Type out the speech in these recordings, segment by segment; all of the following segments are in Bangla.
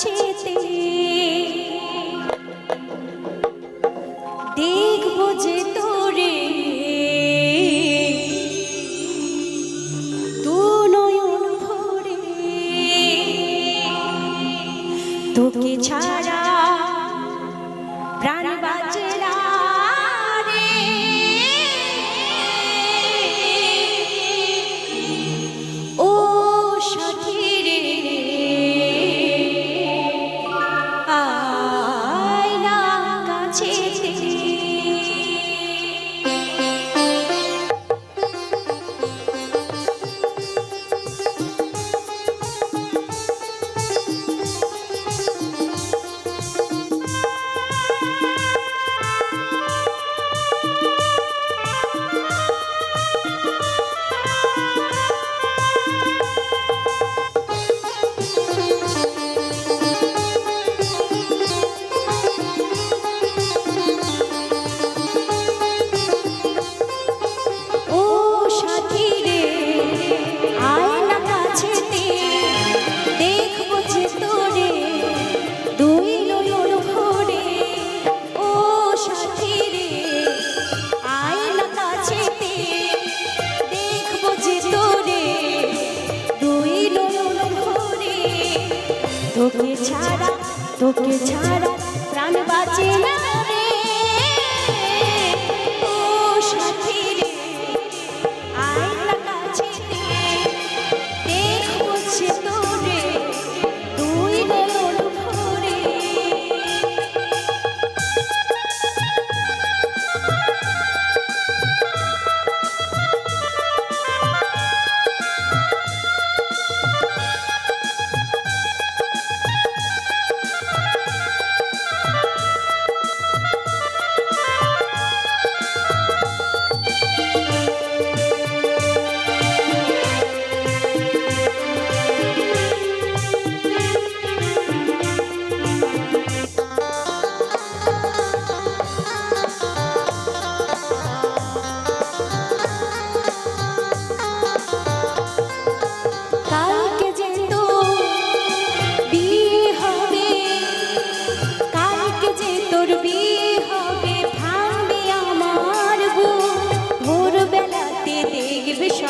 কাছেতে যে তোরে। তোকে ছাড়া প্রাণ छाड़ा तो के छाड़ा प्राण बाचे ना।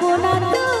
পারব না তো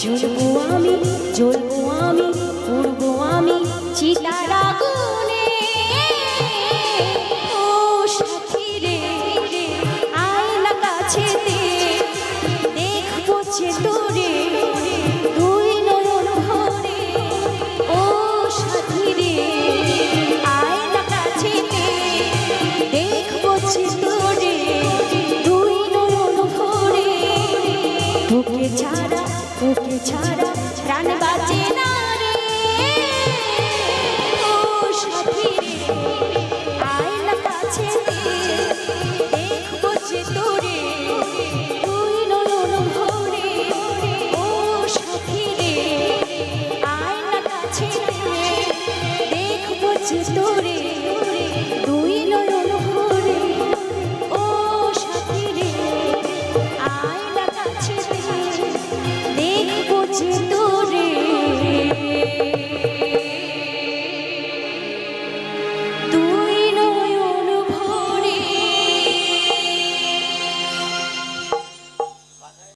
জ্বলবো আমি জ্বলবো আমি উড়বো আমি চিতারা ওকে ছাড়া ওকে ছাড়া প্রাণ বাঁচে না রে।